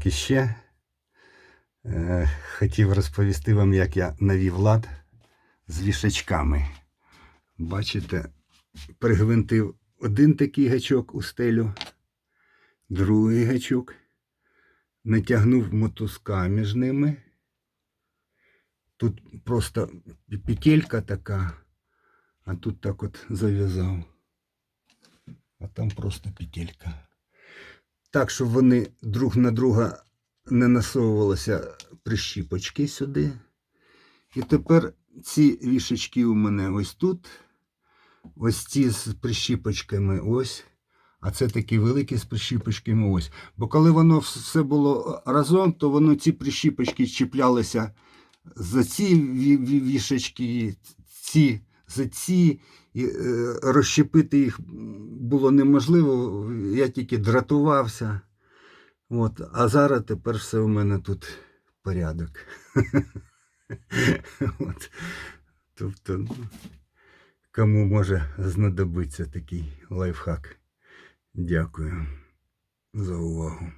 Так, і ще е, хотів розповісти вам, як я навів лад з вішачками. Бачите, пригвинтив один такий гачок у стелю, другий гачок, натягнув мотузка між ними. Тут просто петелька така, а тут так от зав'язав. А там просто петелька. Так, щоб вони друг на друга не насовувалися прищіпочки сюди. І тепер ці вішечки у мене ось тут. Ось ці з прищіпочками ось. А це такі великі з прищіпочками ось. Бо коли воно все було разом, то воно ці прищіпочки чіплялися за ці ві- ві- вішечки, ці за ці. І, е, розщепити їх було неможливо, я тільки дратувався. От. А зараз тепер все у мене тут порядок. От. Тобто, ну, кому може знадобиться такий лайфхак. Дякую за увагу.